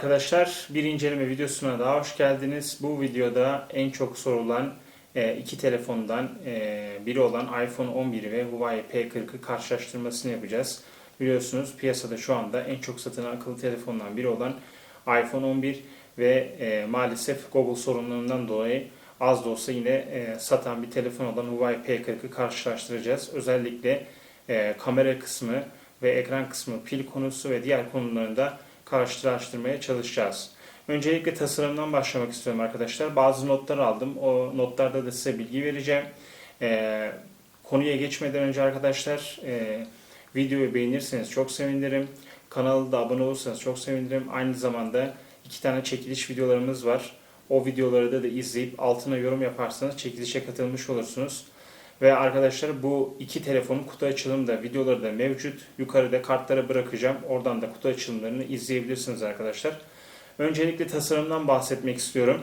arkadaşlar, bir inceleme videosuna daha hoş geldiniz. Bu videoda en çok sorulan e, iki telefondan e, biri olan iPhone 11 ve Huawei P40'ı karşılaştırmasını yapacağız. Biliyorsunuz piyasada şu anda en çok satılan akıllı telefondan biri olan iPhone 11 ve e, maalesef Google sorunlarından dolayı az da olsa yine satan bir telefon olan Huawei P40'ı karşılaştıracağız. Özellikle kamera kısmı ve ekran kısmı, pil konusu ve diğer konularında karşılaştırmaya çalışacağız. Öncelikle tasarımdan başlamak istiyorum arkadaşlar. Bazı notlar aldım. O notlarda da size bilgi vereceğim. Ee, konuya geçmeden önce arkadaşlar e, videoyu beğenirseniz çok sevinirim. Kanala da abone olursanız çok sevinirim. Aynı zamanda iki tane çekiliş videolarımız var. O videoları da, da izleyip altına yorum yaparsanız çekilişe katılmış olursunuz. Ve arkadaşlar bu iki telefonun kutu açılımı da videoları da mevcut. Yukarıda kartlara bırakacağım. Oradan da kutu açılımlarını izleyebilirsiniz arkadaşlar. Öncelikle tasarımdan bahsetmek istiyorum.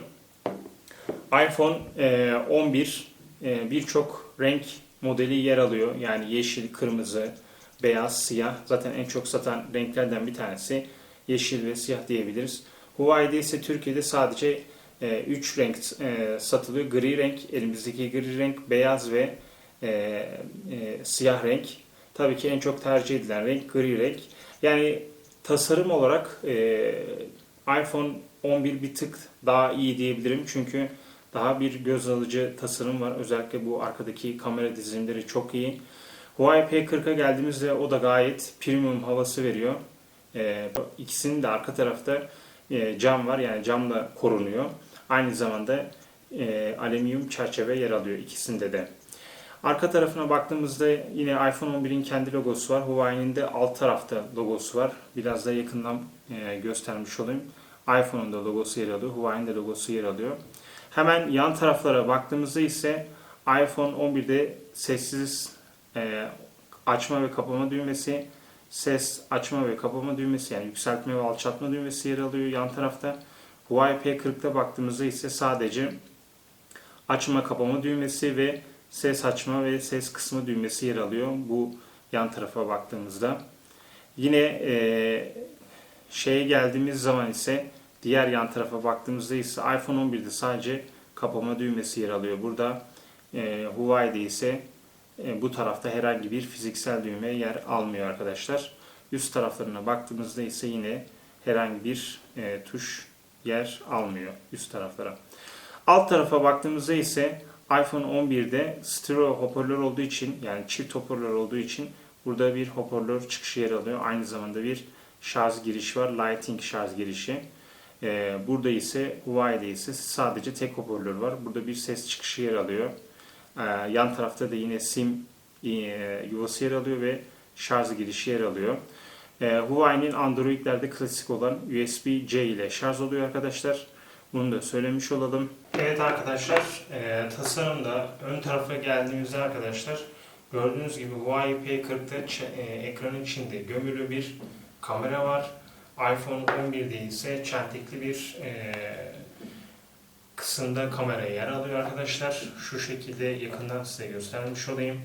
iPhone e, 11 e, birçok renk modeli yer alıyor. Yani yeşil, kırmızı, beyaz, siyah. Zaten en çok satan renklerden bir tanesi yeşil ve siyah diyebiliriz. Huawei'de ise Türkiye'de sadece 3 renk e, satılıyor. Gri renk, elimizdeki gri renk, beyaz ve e, e, siyah renk. Tabii ki en çok tercih edilen renk gri renk. Yani tasarım olarak e, iPhone 11 bir tık daha iyi diyebilirim. Çünkü daha bir göz alıcı tasarım var. Özellikle bu arkadaki kamera dizilimleri çok iyi. Huawei P40'a geldiğimizde o da gayet premium havası veriyor. E, ikisinin de arka tarafta e, cam var. Yani camla korunuyor. Aynı zamanda e, alüminyum çerçeve yer alıyor ikisinde de. Arka tarafına baktığımızda yine iPhone 11'in kendi logosu var. Huawei'nin de alt tarafta logosu var. Biraz da yakından e, göstermiş olayım. iPhone'un da logosu yer alıyor. Huawei'nin de logosu yer alıyor. Hemen yan taraflara baktığımızda ise iPhone 11'de sessiz e, açma ve kapama düğmesi, ses açma ve kapama düğmesi yani yükseltme ve alçaltma düğmesi yer alıyor yan tarafta. Huawei P40'da baktığımızda ise sadece açma kapama düğmesi ve ses açma ve ses kısmı düğmesi yer alıyor bu yan tarafa baktığımızda. Yine e, şeye geldiğimiz zaman ise diğer yan tarafa baktığımızda ise iPhone 11'de sadece kapama düğmesi yer alıyor. Burada e, Huawei'de ise e, bu tarafta herhangi bir fiziksel düğme yer almıyor arkadaşlar. Üst taraflarına baktığımızda ise yine herhangi bir e, tuş yer almıyor üst taraflara. Alt tarafa baktığımızda ise iPhone 11'de stereo hoparlör olduğu için yani çift hoparlör olduğu için burada bir hoparlör çıkışı yer alıyor. Aynı zamanda bir şarj girişi var. Lighting şarj girişi. Ee, burada ise Huawei'de ise sadece tek hoparlör var. Burada bir ses çıkışı yer alıyor. Ee, yan tarafta da yine SIM e, yuvası yer alıyor ve şarj girişi yer alıyor. Ee, Huawei'nin Android'lerde klasik olan USB-C ile şarj oluyor arkadaşlar. Bunu da söylemiş olalım. Evet arkadaşlar, e, tasarımda ön tarafa geldiğimizde arkadaşlar gördüğünüz gibi Huawei P40'da e, ekranın içinde gömülü bir kamera var. iPhone 11'de ise çentikli bir e, kısımda kamera yer alıyor arkadaşlar. Şu şekilde yakından size göstermiş olayım.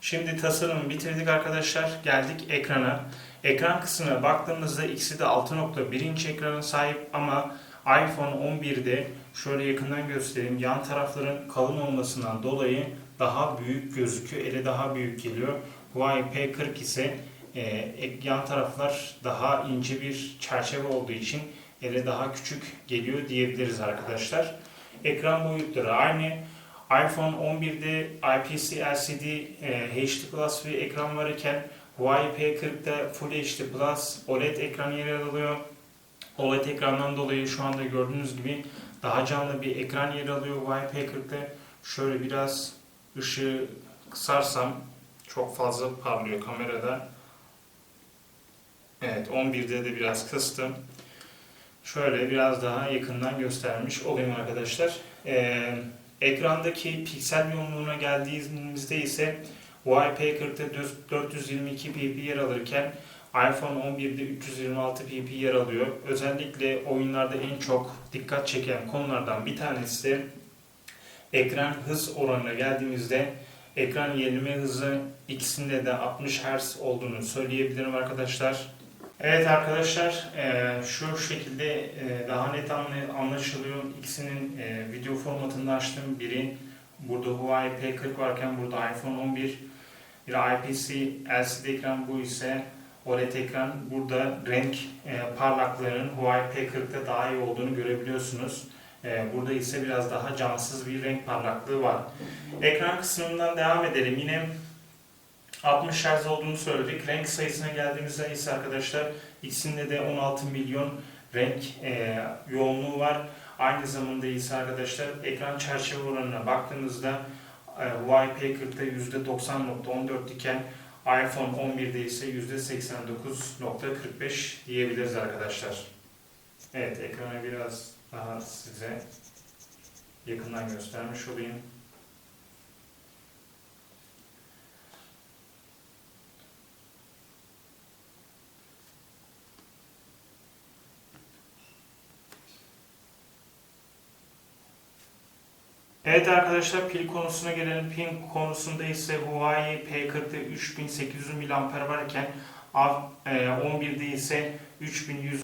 Şimdi tasarımı bitirdik arkadaşlar. Geldik ekrana. Ekran kısmına baktığımızda ikisi de 6.1 inç ekrana sahip ama iPhone 11'de şöyle yakından göstereyim. Yan tarafların kalın olmasından dolayı daha büyük gözüküyor. Ele daha büyük geliyor. Huawei P40 ise e, yan taraflar daha ince bir çerçeve olduğu için ele daha küçük geliyor diyebiliriz arkadaşlar. Ekran boyutları aynı. iPhone 11'de IPS LCD e, HD Plus bir ekran var Huawei P40'da Full HD Plus OLED ekran yer alıyor. OLED ekrandan dolayı şu anda gördüğünüz gibi daha canlı bir ekran yer alıyor P40'da. Şöyle biraz ışığı kısarsam çok fazla parlıyor kamerada. Evet 11'de de biraz kıstım. Şöyle biraz daha yakından göstermiş olayım arkadaşlar. Ee, ekrandaki piksel yoğunluğuna geldiğimizde ise P40'da 422 ppi yer alırken iPhone 11'de 326 ppi yer alıyor. Özellikle oyunlarda en çok dikkat çeken konulardan bir tanesi ekran hız oranına geldiğimizde ekran yenileme hızı ikisinde de 60 Hz olduğunu söyleyebilirim arkadaşlar. Evet arkadaşlar e, şu şekilde e, daha net anla- anlaşılıyor. İkisinin e, video formatında açtım. Biri burada Huawei P40 varken burada iPhone 11 bir IPS LCD ekran bu ise OLED ekran. Burada renk e, parlaklığının Huawei P40'da daha iyi olduğunu görebiliyorsunuz. E, burada ise biraz daha cansız bir renk parlaklığı var. Ekran kısmından devam edelim. Yine 60 Hz olduğunu söyledik. Renk sayısına geldiğimizde ise arkadaşlar ikisinde de 16 milyon renk e, yoğunluğu var. Aynı zamanda ise arkadaşlar ekran çerçeve oranına baktığımızda e, Huawei P40'da %90.14 iken iPhone 11'de ise %89.45 diyebiliriz arkadaşlar. Evet ekranı biraz daha size yakından göstermiş olayım. Evet arkadaşlar pil konusuna gelelim. Pil konusunda ise Huawei P40'da 3800 mAh varken A- e, 11'de ise 3100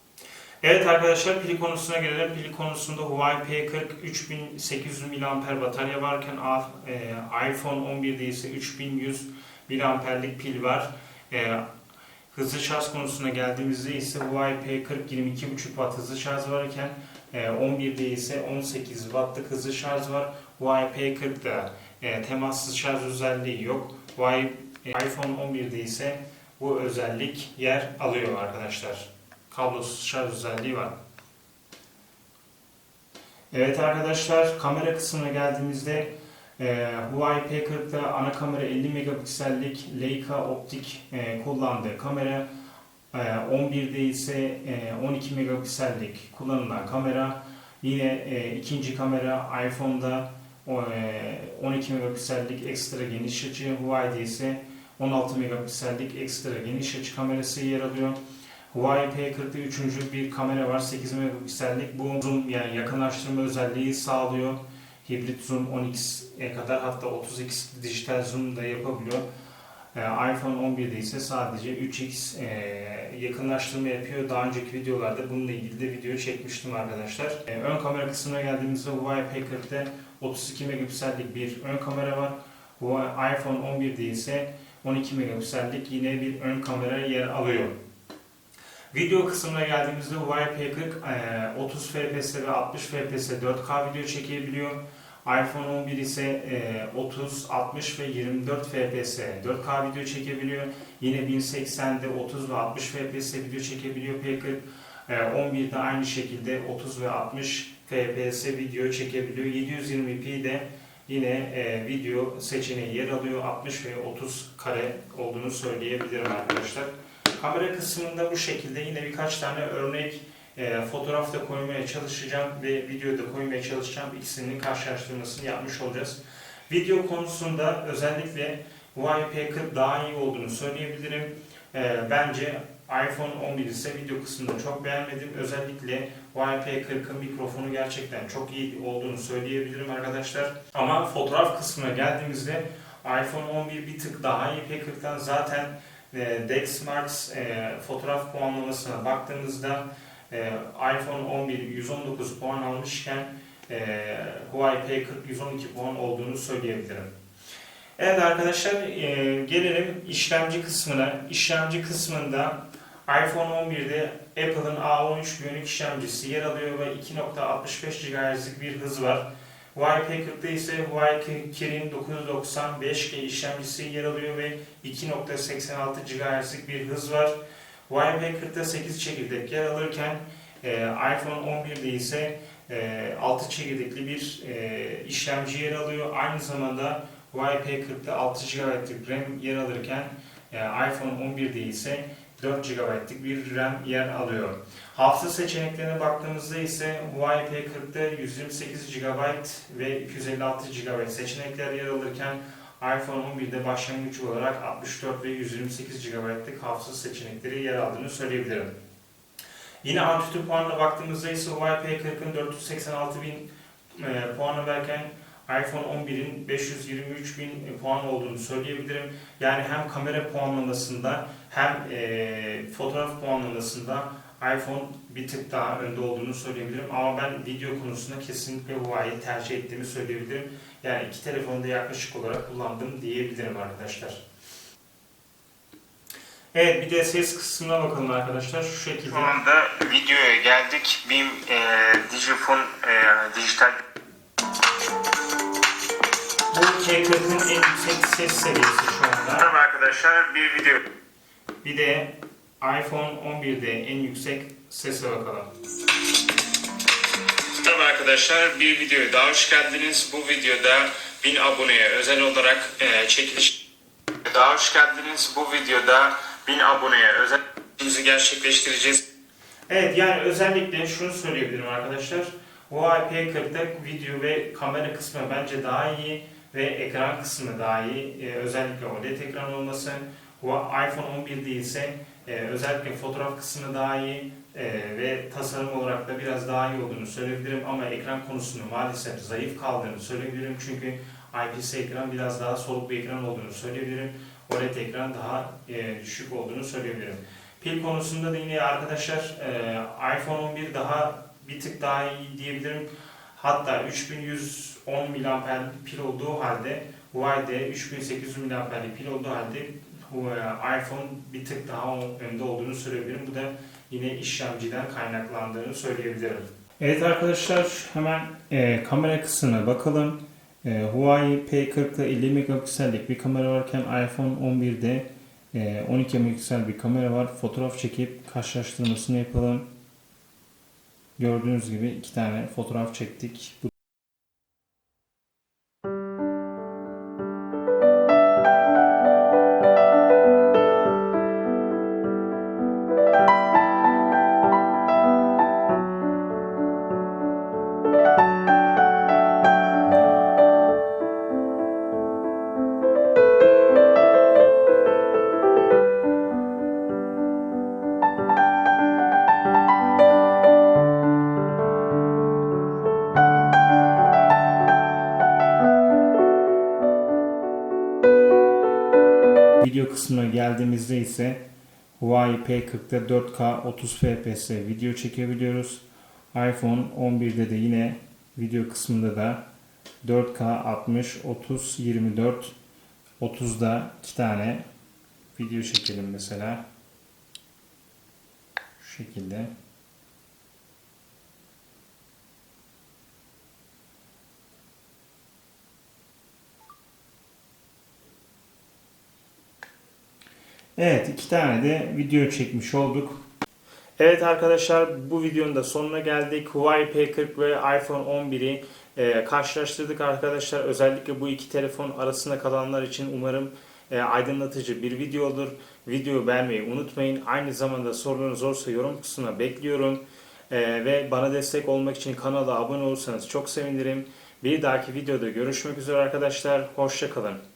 Evet arkadaşlar pil konusuna gelelim. Pil konusunda Huawei P40 3800 mAh batarya varken e, iPhone 11'de ise 3100 mAh'lik pil var. E, hızlı şarj konusuna geldiğimizde ise Huawei P40 22.5 Watt hızlı şarj varken e, 11'de ise 18 Watt'lık hızlı şarj var. P40'da e, temassız şarj özelliği yok. Huawei e, iPhone 11'de ise bu özellik yer alıyor arkadaşlar. Kablosuz şarj özelliği var. Evet arkadaşlar kamera kısmına geldiğimizde e, Huawei P40'da ana kamera 50 megapiksellik Leica optik e, kullandığı kamera e, 11'de ise e, 12 megapiksellik kullanılan kamera yine e, ikinci kamera iPhone'da 12 megapiksellik ekstra geniş açı Huawei'de ise 16 megapiksellik ekstra geniş açı kamerası yer alıyor. Huawei P40'da üçüncü bir kamera var 8 megapiksellik. Bu zoom yani yakınlaştırma özelliği sağlıyor. Hibrit zoom 10x'e kadar hatta 30x dijital zoom da yapabiliyor. Ee, iPhone 11'de ise sadece 3x e, yakınlaştırma yapıyor. Daha önceki videolarda bununla ilgili de video çekmiştim arkadaşlar. Ee, ön kamera kısmına geldiğimizde Huawei P40'da 32 megapiksellik bir ön kamera var. Huawei iPhone 11'de ise 12 megapiksellik yine bir ön kamera yer alıyor. Video kısmına geldiğimizde Huawei P40 e, 30 fps ve 60 fps 4K video çekebiliyor. iPhone 11 ise e, 30, 60 ve 24 fps 4K video çekebiliyor. Yine 1080'de 30 ve 60 fps video çekebiliyor P40. E, 11'de aynı şekilde 30 ve 60 fps video çekebiliyor. 720p'de yine e, video seçeneği yer alıyor. 60 ve 30 kare olduğunu söyleyebilirim arkadaşlar. Kamera kısmında bu şekilde yine birkaç tane örnek e, fotoğraf da koymaya çalışacağım ve video da koymaya çalışacağım. İkisinin karşılaştırmasını yapmış olacağız. Video konusunda özellikle Huawei P40 daha iyi olduğunu söyleyebilirim. E, bence iPhone 11 ise video kısmında çok beğenmedim. Özellikle Huawei P40'ın mikrofonu gerçekten çok iyi olduğunu söyleyebilirim arkadaşlar. Ama fotoğraf kısmına geldiğimizde iPhone 11 bir tık daha iyi P40'tan zaten e, Dexmarks e, fotoğraf puanlamasına baktığımızda e, iPhone 11 119 puan almışken e, Huawei P40 112 puan olduğunu söyleyebilirim. Evet arkadaşlar gelelim işlemci kısmına. İşlemci kısmında iPhone 11'de Apple'ın A13 Bionic işlemcisi yer alıyor ve 2.65 GHz'lik bir hız var. Huawei P40'da ise Huawei Kirin 995G işlemcisi yer alıyor ve 2.86 GHz'lik bir hız var. Huawei P40'da 8 çekirdek yer alırken e, iPhone 11'de ise e, 6 çekirdekli bir e, işlemci yer alıyor. Aynı zamanda Huawei P40'da 6 GB'lık RAM yer alırken e, iPhone 11'de ise 4 GB'lık bir RAM yer alıyor. Hafıza seçeneklerine baktığımızda ise Huawei P40'da 128 GB ve 256 GB seçenekler yer alırken iPhone 11'de başlangıç olarak 64 ve 128 GB'lık hafıza seçenekleri yer aldığını söyleyebilirim. Yine Antutu puanına baktığımızda ise Huawei P40'ın 486 bin e, puanı verken iPhone 11'in 523 bin puan olduğunu söyleyebilirim. Yani hem kamera puanlamasında hem e, fotoğraf puanlamasında iPhone bir tık daha önde olduğunu söyleyebilirim. Ama ben video konusunda kesinlikle Huawei'yi tercih ettiğimi söyleyebilirim. Yani iki telefonu da yaklaşık olarak kullandım diyebilirim arkadaşlar. Evet bir de ses kısmına bakalım arkadaşlar. Şu şekilde. Şu anda videoya geldik. BİM e, Digifon e, dijital Bu K40'ın en yüksek ses seviyesi şu anda. Merhaba arkadaşlar bir video. Bir de iPhone 11'de en yüksek sese bakalım. Merhaba arkadaşlar bir videoya daha hoş geldiniz. Bu videoda 1000 aboneye özel olarak e, çekiliş daha hoş geldiniz. Bu videoda 1000 aboneye özel çekilişimizi gerçekleştireceğiz. Evet yani özellikle şunu söyleyebilirim arkadaşlar. Huawei P40'da video ve kamera kısmı bence daha iyi ve ekran kısmı daha iyi. Ee, özellikle OLED ekran olması. İPhone 11 değilse e, özellikle fotoğraf kısmı daha iyi e, ve tasarım olarak da biraz daha iyi olduğunu söyleyebilirim ama ekran konusunda maalesef zayıf kaldığını söyleyebilirim çünkü IPS ekran biraz daha soluk bir ekran olduğunu söyleyebilirim. OLED ekran daha e, düşük olduğunu söyleyebilirim. Pil konusunda da yine arkadaşlar e, iPhone 11 daha bir tık daha iyi diyebilirim. Hatta 3110 mAh pil olduğu halde Huawei'de 3800 mAh'lik pil olduğu halde iPhone bir tık daha önde olduğunu söyleyebilirim. Bu da yine işlemciden kaynaklandığını söyleyebilirim. Evet arkadaşlar hemen e, kamera kısmına bakalım. E, Huawei P40'da 50 megapiksellik bir kamera varken iPhone 11'de e, 12 megapiksel bir kamera var. Fotoğraf çekip karşılaştırmasını yapalım. Gördüğünüz gibi iki tane fotoğraf çektik. Kısmına geldiğimizde ise Huawei P40'da 4K 30 FPS video çekebiliyoruz. iPhone 11'de de yine video kısmında da 4K 60 30 24 30'da iki tane video çekelim mesela. Şu şekilde. Evet iki tane de video çekmiş olduk. Evet arkadaşlar bu videonun da sonuna geldik. Huawei P40 ve iPhone 11'i e, karşılaştırdık arkadaşlar. Özellikle bu iki telefon arasında kalanlar için umarım e, aydınlatıcı bir video olur. Videoyu beğenmeyi unutmayın. Aynı zamanda sorularınız olursa yorum kısmına bekliyorum. E, ve bana destek olmak için kanala abone olursanız çok sevinirim. Bir dahaki videoda görüşmek üzere arkadaşlar. Hoşçakalın.